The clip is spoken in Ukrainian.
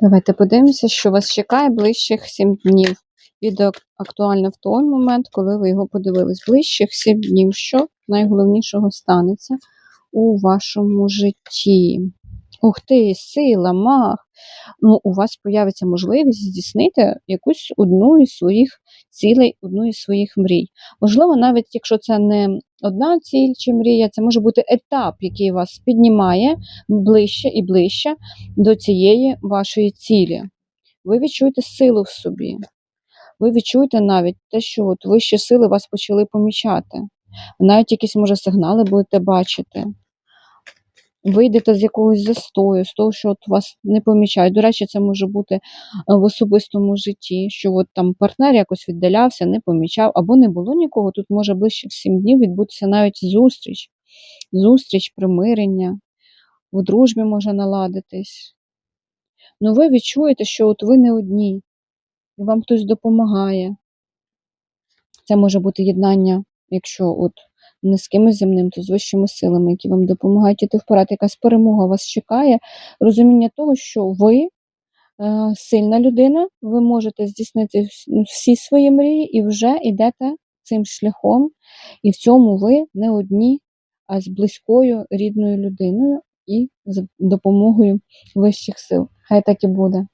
Давайте подивимося, що вас чекає ближчих 7 днів. Відео актуальне в той момент, коли ви його подивились. Ближчих 7 днів, що найголовнішого станеться у вашому житті. Ух ти, сила, маг. Ну, у вас появиться можливість здійснити якусь одну із своїх цілей, одну із своїх мрій. Можливо, навіть якщо це не одна ціль чи мрія, це може бути етап, який вас піднімає ближче і ближче до цієї вашої цілі. Ви відчуєте силу в собі. Ви відчуєте навіть те, що от вищі сили вас почали помічати. Навіть якісь, може, сигнали будете бачити. Вийдете з якогось застою, з того, що от вас не помічають. До речі, це може бути е, в особистому житті, що от там партнер якось віддалявся, не помічав, або не було нікого. Тут може ближче в 7 днів відбутися навіть зустріч, зустріч, примирення, в дружбі може наладитись. Ну ви відчуєте, що от ви не одні, і вам хтось допомагає. Це може бути єднання, якщо от кимось земним, то з вищими силами, які вам допомагають іти вперед. Якась перемога вас чекає. Розуміння того, що ви е, сильна людина, ви можете здійснити всі свої мрії і вже йдете цим шляхом. І в цьому ви не одні, а з близькою рідною людиною і з допомогою вищих сил. Хай так і буде.